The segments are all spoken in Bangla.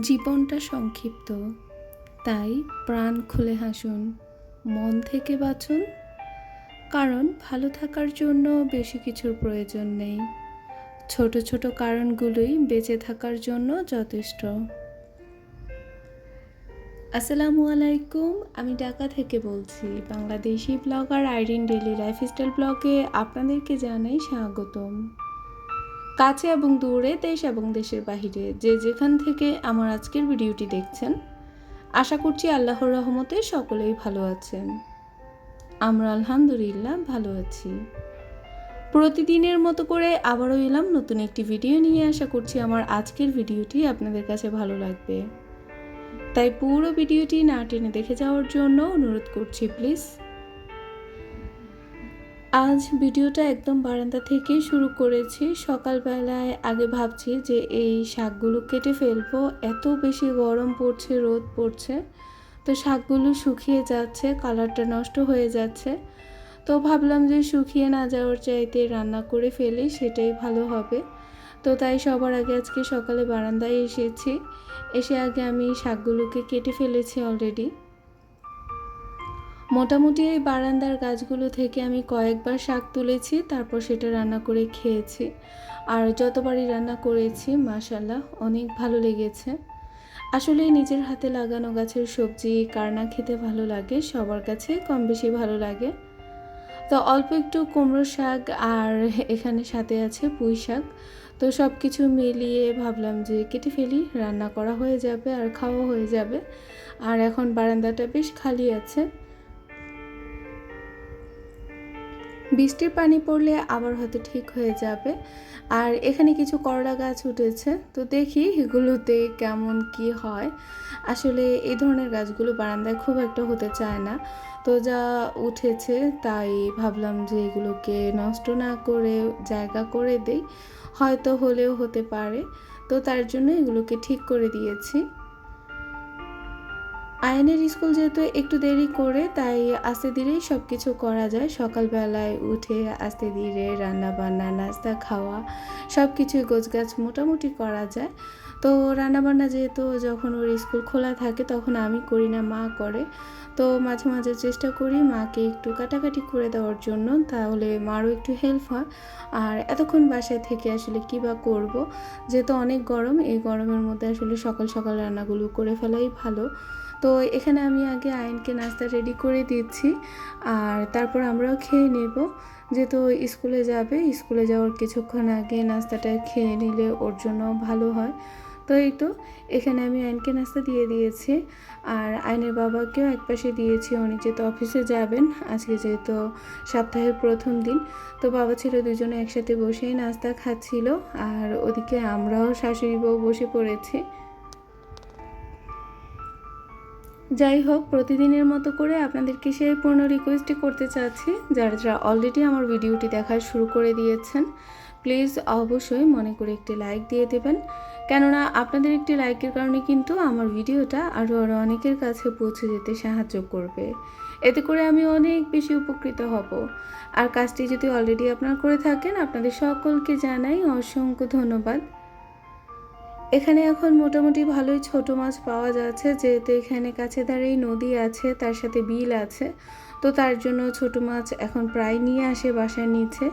জীবনটা সংক্ষিপ্ত। তাই প্রাণ খুলে হাসুন, মন থেকে বাঁচুন। কারণ ভালো থাকার জন্য বেশি কিছুর প্রয়োজন নেই। ছোট ছোট কারণগুলোই বেঁচে থাকার জন্য যথেষ্ট। আসসালামু আলাইকুম, আমি ঢাকা থেকে বলছি। Bangladeshi blogger Irin daily lifestyle ব্লগে আপনাদেরকে জানাই স্বাগতম। কাছে এবং দূরে দেশ এবং দেশের বাহিরে। যে যেখান থেকে আমার আজকের ভিডিওটি দেখছেন, আশা করছি আল্লাহর রহমতে সকলেই ভালো আছেন। আমরা আলহামদুলিল্লাহ ভালো আছি। প্রতিদিনের মতো করে আবারও এলাম নতুন একটি ভিডিও নিয়ে। আশা করছি আমার আজকের ভিডিওটি আপনাদের কাছে ভালো লাগবে। তাই পুরো ভিডিওটি না টেনে দেখে যাওয়ার জন্য অনুরোধ করছি, প্লিজ আজ ভিডিওটা একদম বারান্দা থেকেই শুরু করেছি। সকালবেলায় আগে ভাবছি যে এই শাকগুলো কেটে ফেলব। এত বেশি গরম পড়ছে, রোদ পড়ছে। তো শাকগুলো শুকিয়ে যাচ্ছে, কালারটা নষ্ট হয়ে যাচ্ছে। তো ভাবলাম যে শুকিয়ে না যাওয়ার চাইতে রান্না করে ফেলি, সেটাই ভালো হবে। তো তাই সবার আগে আজকে সকালে বারান্দায় এসেছি। এসে আগে আমি শাকগুলোকে কেটে ফেলেছি অলরেডি মোটামুটি এই বারান্দার গাছগুলো থেকে আমি কয়েকবার শাক তুলেছি, তারপর সেটা রান্না করে খেয়েছি। আর যতবারই রান্না করেছি মাশাল্লাহ অনেক ভালো লেগেছে। আসলে নিজের হাতে লাগানো গাছের সবজি, কার না খেতে ভালো লাগে, সবার কাছে কম বেশি ভালো লাগে। তো অল্প একটু কুমড়ো শাক আর এখানে সাথে আছে পুঁই শাক। তো সব কিছু মিলিয়ে ভাবলাম যে কেটে ফেলি, রান্না করা হয়ে যাবে আর খাওয়া হয়ে যাবে। আর এখন বারান্দাটা বেশ খালি আছে। বৃষ্টির পানি পড়লে আবার হয়তো ঠিক হয়ে যাবে। আর এখানে কিছু করলা গাছ উঠেছে। তো দেখি এগুলোতে কেমন কি হয়। আসলে এই ধরনের গাছগুলো বারান্দায় খুব একটা হতে চায় না। তো যা উঠেছে তাই ভাবলাম যে এগুলোকে নষ্ট না করে জায়গা করে দেই। হয়তো হলেও হতে পারে। তো তার জন্য এগুলোকে ঠিক করে দিয়েছি। আয়নের স্কুল যেহেতু একটু দেরি করে, তাই আস্তে ধীরেই সব কিছু করা যায়। সকালবেলায় উঠে আস্তে ধীরে রান্না বান্না নাস্তা, খাওয়া সব কিছুই গোছগাছ মোটামুটি করা যায়। তো রান্নাবান্না যেহেতু যখন ওর স্কুল খোলা থাকে, তখন আমি করি না, মা করে। তো মাঝে মাঝে চেষ্টা করি মাকে একটু কাটাকাটি করে দেওয়ার জন্য, তাহলে মারও একটু হেল্প হয়। আর এতক্ষণ বাসায় থেকে আসলে কী বা করব? যেহেতু অনেক গরম, এই গরমের মধ্যে আসলে সকাল সকাল রান্নাগুলো করে ফেলাই ভালো। তো এখানে আমি আগে আয়নকে নাস্তা রেডি করে দিচ্ছি। আর তারপর আমরাও খেয়ে নেব। যেহেতু স্কুলে যাবে, স্কুলে যাওয়ার কিছুক্ষণ আগে নাস্তাটা খেয়ে নিলে ওর জন্য ভালো হয়। তো এই তো, এখানে আমি আইনকে নাস্তা দিয়ে দিয়েছি। আর আইনের বাবাকেও এক পাশে দিয়েছি, উনি যেহেতু অফিসে যাবেন, আজকে যেহেতু সপ্তাহের প্রথম দিন, তো বাবা ছিল দুজনে একসাথে বসেই নাস্তা খাচ্ছিল। আর ওদিকে আমরাও শাশুড়ি বউ বসে পড়েছি। যাই হোক, প্রতিদিনের মতো করে আপনাদেরকে সেই পূর্ণ রিকোয়েস্টই করতে চাচ্ছি, যারা যারা অলরেডি আমার ভিডিওটি দেখা শুরু করে দিয়েছেন প্লিজ অবশ্যই মনে করে একটি লাইক দিয়ে দেবেন। কেননা, আপনাদের একটি লাইকের কারণে কিন্তু আমার ভিডিওটা আরও আরও অনেকের কাছে পৌঁছে যেতে সাহায্য করবে। এতে করে আমি অনেক বেশি উপকৃত হব। আর কাজটি যদি অলরেডি আপনারা করে থাকেন, আপনাদের সকলকে জানাই অসংখ্য ধন্যবাদ। এখানে এখন মোটামুটি ভালোই ছোট মাছ পাওয়া যাচ্ছে, যেহেতু এখানে কাছে দাঁড়িয়ে নদী আছে, তার সাথে বিল আছে। তো তার জন্য ছোট মাছ এখন প্রায় নিয়ে আসে বাসার নিচে।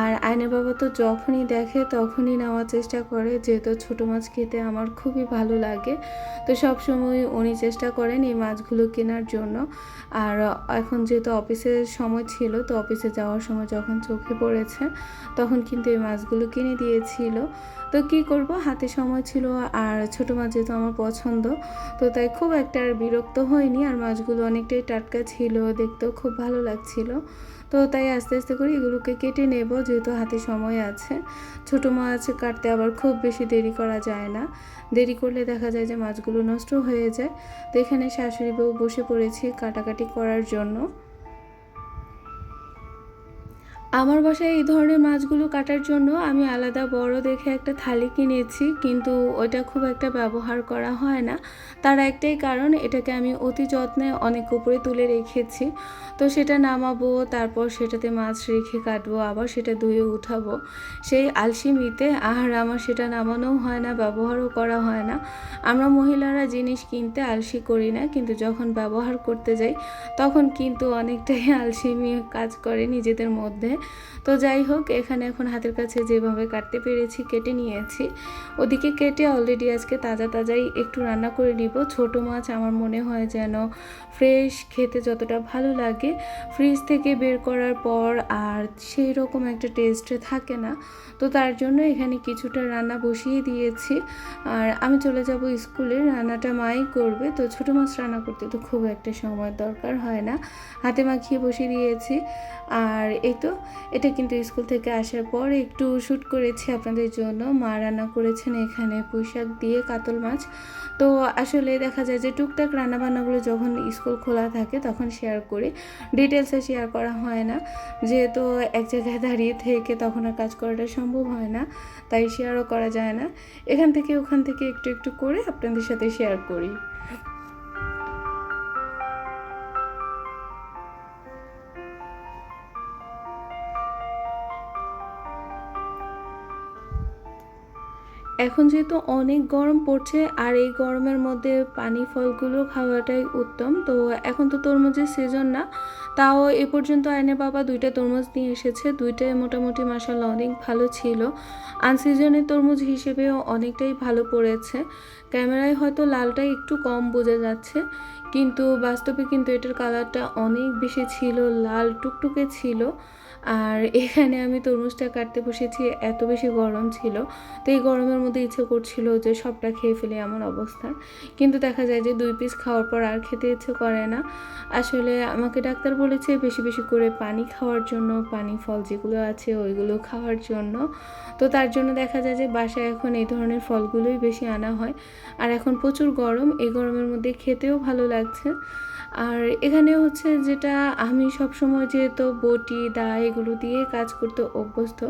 আর আয়নের বাবা তো যখনই দেখে তখনই নেওয়ার চেষ্টা করে, যেহেতু ছোট মাছ খেতে আমার খুবই ভালো লাগে। তো সব সময় উনি চেষ্টা করেন এই মাছগুলো কেনার জন্য। আর এখন যেহেতু অফিসের সময় ছিল, তো অফিসে যাওয়ার সময় যখন চোখে পড়েছে, তখন কিন্তু এই মাছগুলো কিনে দিয়েছিল। তো কি করব? হাতে সময় ছিল আর ছোটো মাছ যেহেতু আমার পছন্দ, তো তাই খুব একটা আর বিরক্ত হয়নি। আর মাছগুলো অনেকটাই টাটকা ছিল, দেখতেও খুব ভালো লাগছিল। তো তাই আস্তে আস্তে করে এগুলোকে কেটে নেব, যেহেতু হাতে সময় আছে। ছোটো মাছ কাটতে আবার খুব বেশি দেরি করা যায় না। দেরি করলে দেখা যায় যে মাছগুলো নষ্ট হয়ে যায়। তো এখানে শাশুড়ি বউ বসে পড়েছি কাটাকাটি করার জন্য। আমার বাসায় এই ধরনের মাছগুলো কাটার জন্য আমি আলাদা বড় দেখে একটা থালি কিনেছি, কিন্তু ওইটা খুব একটা ব্যবহার করা হয় না। তার একটাই কারণ, এটাকে আমি অতি যত্নে অনেক উপরে তুলে রেখেছি। তো সেটা নামাবো, তারপর সেটাতে মাছ রেখে কাটবো, আবার সেটা ধুয়ে উঠাবো। সেই আলসিমিতে আর আমার সেটা নামানোও হয় না, ব্যবহারও করা হয় না। আমরা মহিলারা জিনিস কিনতে আলসি করি না, কিন্তু যখন ব্যবহার করতে যাই, তখন কিন্তু অনেকটাই আলসিমি কাজ করে নিজেদের মধ্যে। তো যাই হোক, এখানে এখন হাতের কাছে যেভাবে কাটতে পেরেছি, কেটে নিয়েছি। ওদিকে কেটে অলরেডি আজকে তাজা তাজাই একটু রান্না করে নিব। ছোট মাছ আমার মনে হয় যেন ফ্রেশ খেতে যতটা ভালো লাগে। ফ্রিজ থেকে বের করার পর আর সেই রকম একটা টেস্ট থাকে না। তো তার জন্য এখানে কিছুটা রান্না বসিয়ে দিয়েছি। আর আমি চলে যাব স্কুলে, রান্নাটা মাই করবে। তো ছোট মাছ রান্না করতে তো খুব একটা সময় দরকার হয় না। হাতে মাখিয়ে বসিয়ে দিয়েছি। আর এই তো এটা কিন্তু স্কুল থেকে আসার পর একটু শ্যুট করেছি আপনাদের জন্য। মা রান্না করেছেন এখানে পুঁইশাক দিয়ে কাতল মাছ। তো আসলে দেখা যায় যে টুকটাক রান্নাবান্নাগুলো যখন স্কুল খোলা থাকে তখন শেয়ার করি। ডিটেলসে শেয়ার করা হয় না। যেহেতু এক জায়গায় দাঁড়িয়ে থেকে তখন আর কাজ করাটা সম্ভব হয় না, তাই শেয়ারও করা যায় না। এখান থেকে ওখান থেকে একটু একটু করে আপনাদের সাথে শেয়ার করি। এখন যেহেতু অনেক গরম পড়ছে আর এই গরমের মধ্যে পানি ফলগুলো খাওয়াটাই উত্তম, তো এখন তো তরমুজের সিজন না। তাও এ পর্যন্ত আইনে বাবা দুইটা তরমুজ নিয়ে এসেছে, দুইটাই মোটামুটি মাসাল্লাহ অনেক ভালো ছিল। আনসিজনের তরমুজ হিসেবেও অনেকটাই ভালো পড়েছে। ক্যামেরায় হয়তো লালটা একটু কম বোঝা যাচ্ছে, কিন্তু বাস্তবে কিন্তু এটার কালারটা অনেক বেশি ছিল, লাল টুকটুকে ছিল। আর এখানে আমি তরমুজটা কাটতে বসেছি, এত বেশি গরম ছিল। তো এই গরমের মধ্যে ইচ্ছে করছিল যে সবটা খেয়ে ফেলে এমন অবস্থা। কিন্তু দেখা যায় যে দুই পিস খাওয়ার পর আর খেতে ইচ্ছে করে না। আসলে আমাকে ডাক্তার বলেছে বেশি বেশি করে পানি খাওয়ার জন্য, পানি, ফল যেগুলো আছে ওইগুলো খাওয়ার জন্য। তো তার জন্য দেখা যায় যে বাসায় এখন এই ধরনের ফলগুলোই বেশি আনা হয়। আর এখন প্রচুর গরম, এই গরমের মধ্যে খেতেও ভালো লাগছে। আর এখানে হচ্ছে যেটা আমি সবসময় যেহেতু বটি দা এগুলো দিয়ে কাজ করতে অভ্যস্ত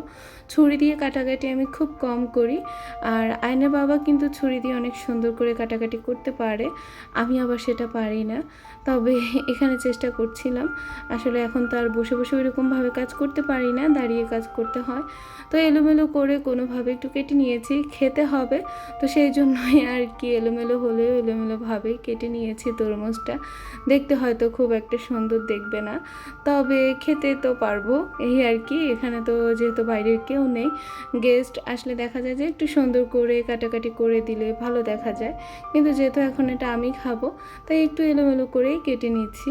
ছুরি দিয়ে কাটাকাটি আমি খুব কম করি। আর আয়নের বাবা কিন্তু ছুরি দিয়ে অনেক সুন্দর করে কাটাকাটি করতে পারে। আমি আবার সেটা পারি না। তবে এখানে চেষ্টা করছিলাম। আসলে এখন তো আর বসে বসে ওইরকমভাবে কাজ করতে পারি না, দাঁড়িয়ে কাজ করতে হয়। তো এলোমেলো করে কোনোভাবে একটু কেটে নিয়েছি, খেতে হবে। তো সেই জন্যই আর কি এলোমেলো হলেও এলোমেলোভাবে কেটে নিয়েছি তরমুজটা। দেখতে হয়তো খুব একটা সুন্দর দেখবে না। তবে খেতে তো পারব, এই আর কি। এখানে তো যেহেতু বাইরের কেউ নেই। গেস্ট আসলে দেখা যায় যে একটু সুন্দর করে কাটাকাটি করে দিলে ভালো দেখা যায়। কিন্তু যেহেতু এখন এটা আমি খাব, তাই একটু এলোমেলো করেই কেটে নিচ্ছি।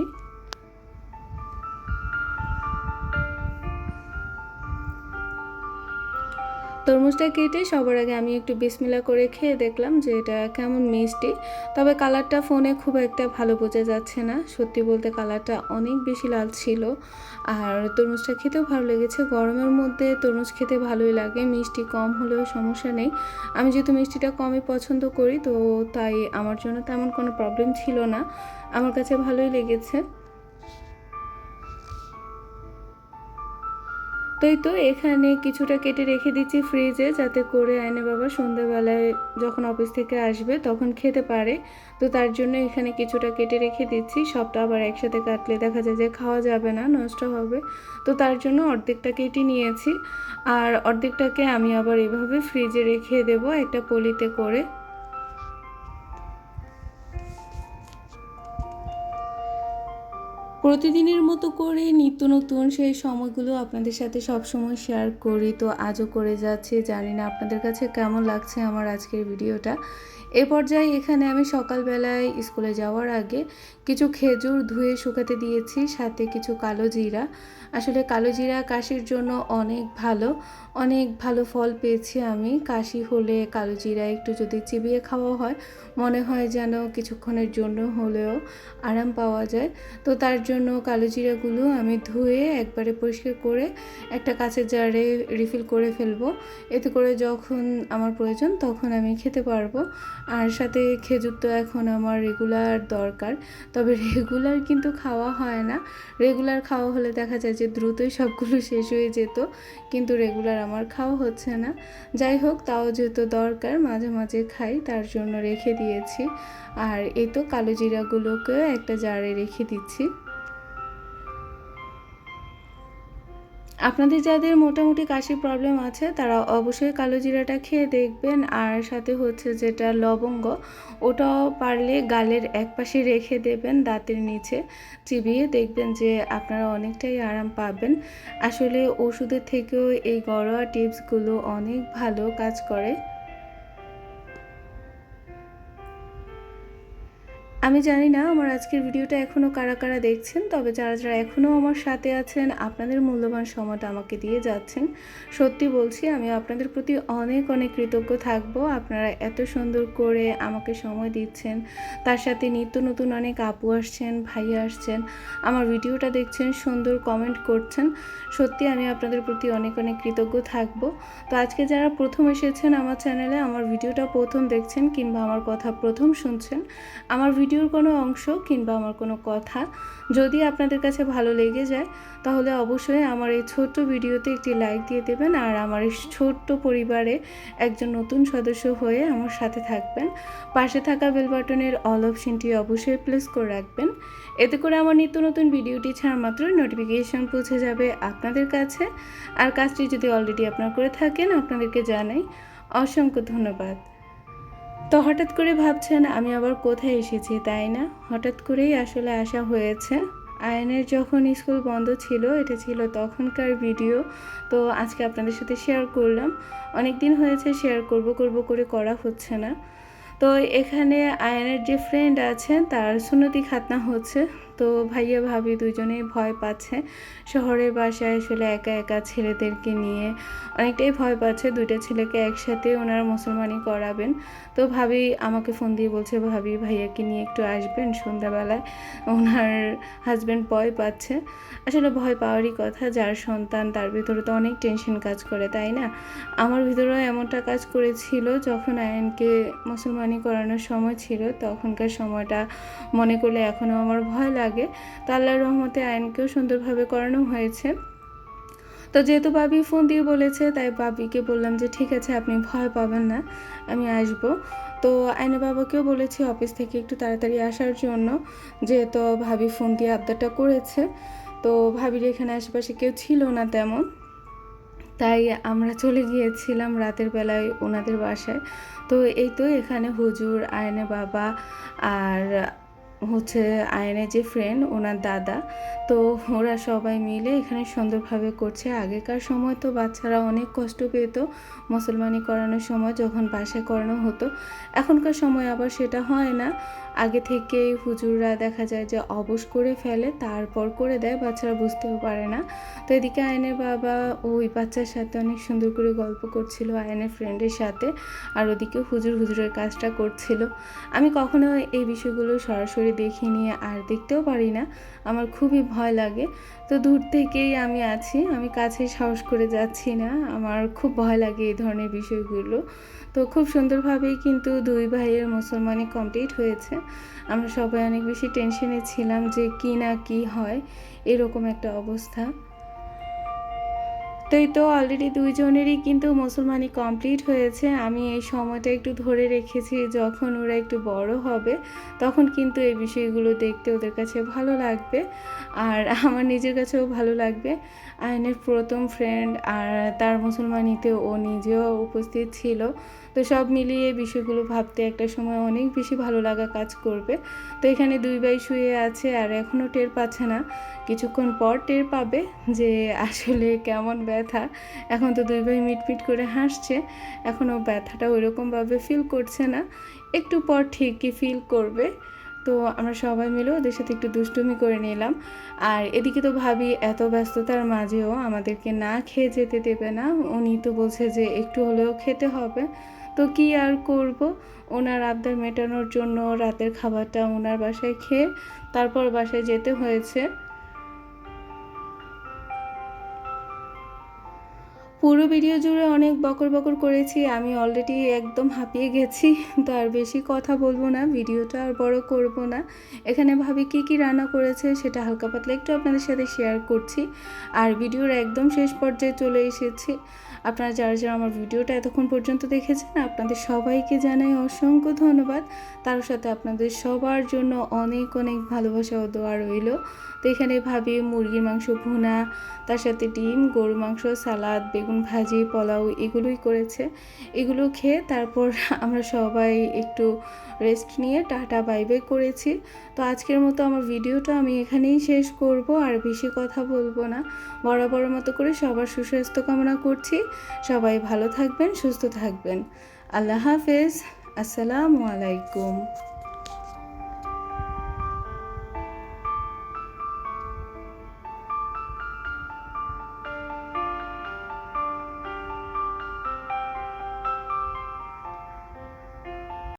তরমুজটা কেটে সবার আগে আমি একটু বিসমিলা করে খেয়ে দেখলাম যে এটা কেমন মিষ্টি। তবে কালারটা ফোনে খুব একটা ভালো বোঝা যাচ্ছে না। সত্যি বলতে কালারটা অনেক বেশি লাল ছিল। আর তরমুজটা খেতেও ভালো লেগেছে। গরমের মধ্যে তরমুজ খেতে ভালোই লাগে। মিষ্টি কম হলেও সমস্যা নেই। আমি যেহেতু মিষ্টিটা কমই পছন্দ করি, তো তাই আমার জন্য তেমন কোনো প্রবলেম ছিল না। আমার কাছে ভালোই লেগেছে। তো এই তো এখানে কিছুটা কেটে রেখে দিচ্ছি ফ্রিজে যাতে করে আয়নে বাবা সন্ধ্যাবেলায় যখন অফিস থেকে আসবে তখন খেতে পারে। তো তার জন্য এখানে কিছুটা কেটে রেখে দিচ্ছি। সবটা আবার একসাথে কাটলে দেখা যায় যে খাওয়া যাবে না, নষ্ট হবে। তো তার জন্য অর্ধেকটা কেটে নিয়েছি। আর অর্ধেকটাকে আমি আবার এভাবে ফ্রিজে রেখে দেবো একটা পলিতে করে। প্রতিদিনের মতো করে নিত্য নতুন সেই সময়গুলো আপনাদের সাথে সবসময় শেয়ার করি। তো আজও করে যাচ্ছে। জানি না আপনাদের কাছে কেমন লাগছে আমার আজকের ভিডিওটা। এ পর্যায়ে এখানে আমি সকালবেলায় স্কুলে যাওয়ার আগে কিছু খেজুর ধুয়ে শুকাতে দিয়েছি, সাথে কিছু কালো জিরা। আসলে কালো জিরা কাশির জন্য অনেক ভালো অনেক ভালো ফল পেয়েছি আমি। কাশি হলে কালো জিরা একটু যদি চিবিয়ে খাওয়া হয়, মনে হয় যেন কিছুক্ষণের জন্য হলেও আরাম পাওয়া যায়। তো তার জন্য কালো জিরাগুলো আমি ধুয়ে একবারে পরিষ্কার করে একটা কাঁচের জারে রিফিল করে ফেলব। এতে করে যখন আমার প্রয়োজন তখন আমি খেতে পারব। আর সাথে খেজুর তো এখন আমার রেগুলার দরকার। তবে রেগুলার কিন্তু খাওয়া হয় না। রেগুলার খাওয়া হলে দেখা যায় যে দ্রুতই সবগুলো শেষ হয়ে যেত, কিন্তু রেগুলার আমার খাওয়া হচ্ছে না। যাই হোক, তাও যেহেতু দরকার, মাঝে মাঝে খাই, তার জন্য রেখে দিয়েছি। আর এই তো কালো জিরাগুলোকেও একটা জারে রেখে দিচ্ছি। আপনাদের যাদের মোটামুটি কাশির প্রবলেম আছে, তারা অবশ্যই কালো জিরাটা খেয়ে দেখবেন। আর সাথে হচ্ছে যেটা লবঙ্গ, ওটাও পারলে গালের এক পাশে রেখে দেবেন দাঁতের নিচে চিবিয়ে। দেখবেন যে আপনারা অনেকটাই আরাম পাবেন। আসলে ওষুধের থেকেও এই ঘরোয়া টিপসগুলো অনেক ভালো কাজ করে। আমি জানি না আমার আজকের ভিডিওটা এখনও কারা কারা দেখছেন, তবে যারা যারা এখনও আমার সাথে আছেন, আপনাদের মূল্যবান সময়টা আমাকে দিয়ে যাচ্ছেন। সত্যি বলছি, আমি আপনাদের প্রতি অনেক অনেক কৃতজ্ঞ থাকব। আপনারা এত সুন্দর করে আমাকে সময় দিচ্ছেন, তার সাথে নিত্য নতুন অনেক আপু আসছেন ভাই আসছেন, আমার ভিডিওটা দেখছেন, সুন্দর কমেন্ট করছেন। সত্যি আমি আপনাদের প্রতি অনেক অনেক কৃতজ্ঞ থাকব। তো আজকে যারা প্রথম এসেছেন আমার চ্যানেলে আমার ভিডিওটা প্রথম দেখছেন কিংবা আমার কথা প্রথম শুনছেন, আমার ভিডিও ভিডিওর কোনো অংশ কিংবা আমার কোনো কথা যদি আপনাদের কাছে ভালো লেগে যায়, তাহলে অবশ্যই আমার এই ছোট্ট ভিডিওতে একটি লাইক দিয়ে দেবেন আর আমার এই ছোট্ট পরিবারে একজন নতুন সদস্য হয়ে আমার সাথে থাকবেন। পাশে থাকা বেল বাটনের অল অপশনটি অবশ্যই প্লেস করে রাখবেন। এতে করে আমার নিত্য নতুন ভিডিওটি ছাড়া মাত্র নোটিফিকেশন পৌঁছে যাবে আপনাদের কাছে। আর কাজটি যদি অলরেডি আপনারা করে থাকেন, আপনাদেরকে জানাই অসংখ্য ধন্যবাদ। তো হঠাৎ করে ভাবছেন আমি আবার কোথায় এসেছি, তাই না? হঠাৎ করেই আসলে আসা হয়েছে। আয়নের যখন স্কুল বন্ধ ছিল, এটা ছিল তখনকার ভিডিও, তো আজকে আপনাদের সাথে শেয়ার করলাম। অনেক দিন হয়েছে শেয়ার করব করব করে করা হচ্ছে না। তো এখানে আয়নের যে ফ্রেন্ড আছেন, তার সুনতি খাতনা হচ্ছে। তো ভাইয়া ভাবি দুজনেই ভয় পাচ্ছে। শহরের বাসায় আসলে একা একা ছেলেদেরকে নিয়ে অনেকটাই ভয় পাচ্ছে। দুইটা ছেলেকে একসাথে ওনারা মুসলমানি করাবেন। তো ভাবি আমাকে ফোন দিয়ে বলছে, ভাবি, ভাইয়াকে নিয়ে একটু আসবেন সন্ধ্যাবেলায়। ওনার হাজব্যান্ড ভয় পাচ্ছে। আসলে ভয় পাওয়ারই কথা, যার সন্তান তার ভিতরে তো অনেক টেনশন কাজ করে, তাই না? আমার ভিতরেও এমনটা কাজ করেছিল যখন আয়নকে মুসলমানি করানোর সময় ছিল। তখনকার সময়টা মনে করলে এখনও আমার ভয় লাগে। তো আল্লাহর রহমতে আইনকেও সুন্দরভাবে করানো হয়েছে। তো যেহেতু বাবি ফোন দিয়ে বলেছে, তাই বাবিকে বললাম যে, ঠিক আছে, আপনি ভয় পাবেন না, আমি আসব। তো আইনে বাবাকেও বলেছি অফিস থেকে একটু তাড়াতাড়ি আসার জন্য, যেহেতু ভাবি ফোন দিয়ে আবদারটা করেছে। তো ভাবির এখানে আশেপাশে কেউ ছিল না তেমন। তাই আমরা চলে গিয়েছিলাম রাতের বেলায় ওনাদের বাসায়। তো এই তো এখানে হুজুর, আয়নে বাবা আর হচ্ছে আয়নের যে ফ্রেন্ড ওনার দাদা, তো ওরা সবাই মিলে এখানে সুন্দরভাবে করছে। আগেকার সময় তো বাচ্চারা অনেক কষ্ট পেত মুসলমানি করানোর সময়, যখন বাসায় করানো হতো। এখনকার সময় আবার সেটা হয় না। আগে থেকেই হুজুররা দেখা যায় যে অবশ করে ফেলে, তারপর করে দেয়, বাচ্চারা বুঝতেও পারে না। তো এদিকে আয়নের বাবা ওই বাচ্চার সাথে অনেক সুন্দর করে গল্প করছিল আয়নের ফ্রেন্ডের সাথে, আর ওদিকে হুজুর হুজুরের কাজটা করছিল। আমি কখনো এই বিষয়গুলো সরাসরি দেখিনি আর দেখতেও পারি না, আমার খুবই ভয় লাগে। তো দূর থেকেই আমি আছি, আমি কাছে সাহস করে যাচ্ছি না, আমার খুব ভয় লাগে এই ধরনের বিষয়গুলো। তো খুব সুন্দরভাবেই কিন্তু দুই ভাইয়ের মুসলমানি কমপ্লিট হয়েছে। আমরা সবাই অনেক বেশি টেনশনে ছিলাম যে কি না কি হয়, এরকম একটা অবস্থা। তো এই তো অলরেডি দুইজনেরই কিন্তু মুসলমানি কমপ্লিট হয়েছে। আমি এই সময়টা একটু ধরে রেখেছি, যখন ওরা একটু বড় হবে, তখন কিন্তু এই বিষয়গুলো দেখতে ওদের কাছে ভালো লাগবে। আর আমার নিজের কাছেও ভালো লাগবে। আয়নের প্রথম ফ্রেন্ড আর তার মুসলমানিতে ও নিজেও উপস্থিত ছিল। তো সব মিলিয়ে বিষয়গুলো ভাবতে একটা সময় অনেক বেশি ভালো লাগা কাজ করবে। তো এখানে দুই ভাই শুয়ে আছে আর এখনও টের পাচ্ছে না। কিছুক্ষণ পর টের পাবে যে আসলে কেমন ব্যথা। এখন তো দুই ভাই মিটমিট করে হাসছে। এখনও ব্যথাটা ওইরকমভাবে ফিল করছে না। একটু পর ঠিকই ফিল করবে। তো আমরা সবাই মিলে ওদের সাথে একটু দুষ্টুমি করে নিলাম। আর এদিকে তো ভাবি এত ব্যস্ততার মাঝেও আমাদেরকে না খেয়ে যেতে দেবে না। উনি তো বলছে যে একটু হলেও খেতে হবে। তো কি আর করব? ওনার আবদার মেটানোর জন্য রাতের খাবারটা ওনার বাসায় খেয়ে তারপর বাসায় যেতে হয়েছে। পুরো ভিডিও জুড়ে অনেক বকর বকর করেছি, আমি অলরেডি একদম হাঁপিয়ে গেছি, তো আর বেশি কথা বলব না, ভিডিওটা আর বড় করব না। এখানে ভাবি কি কি রান্না করেছে সেটা হালকা পাতলা একটু আপনাদের সাথে শেয়ার করছি, আর ভিডিওর একদম শেষ পর্যায়ে চলে এসেছি। আপনারা যারা যারা আমার ভিডিওটা এতক্ষণ পর্যন্ত দেখেছেন, আপনাদের সবাইকে জানাই অসংখ্য ধন্যবাদ। তার সাথে আপনাদের সবার জন্য অনেক অনেক ভালোবাসা ও দোয়া রইল। তো এখানে ভাবি মুরগির মাংস ভুনা, তার সাথে ডিম গরু মাংস, সালাদ, বেগুন ভাজি, পোলাও এগুলোই করেছে। এগুলো খেয়ে তারপর আমরা সবাই একটু রেস্ট নিয়ে টাটা বাই বাই করেছি। তো আজকের মতো আমার ভিডিওটা আমি এখানেই শেষ করব, আর বেশি কথা বলব না। বরাবর মতো করে সবার সুস্বাস্থ্য কামনা করছি। সবাই ভালো থাকবেন, সুস্থ থাকবেন। আল্লাহ হাফেজ। আসসালামু আলাইকুম।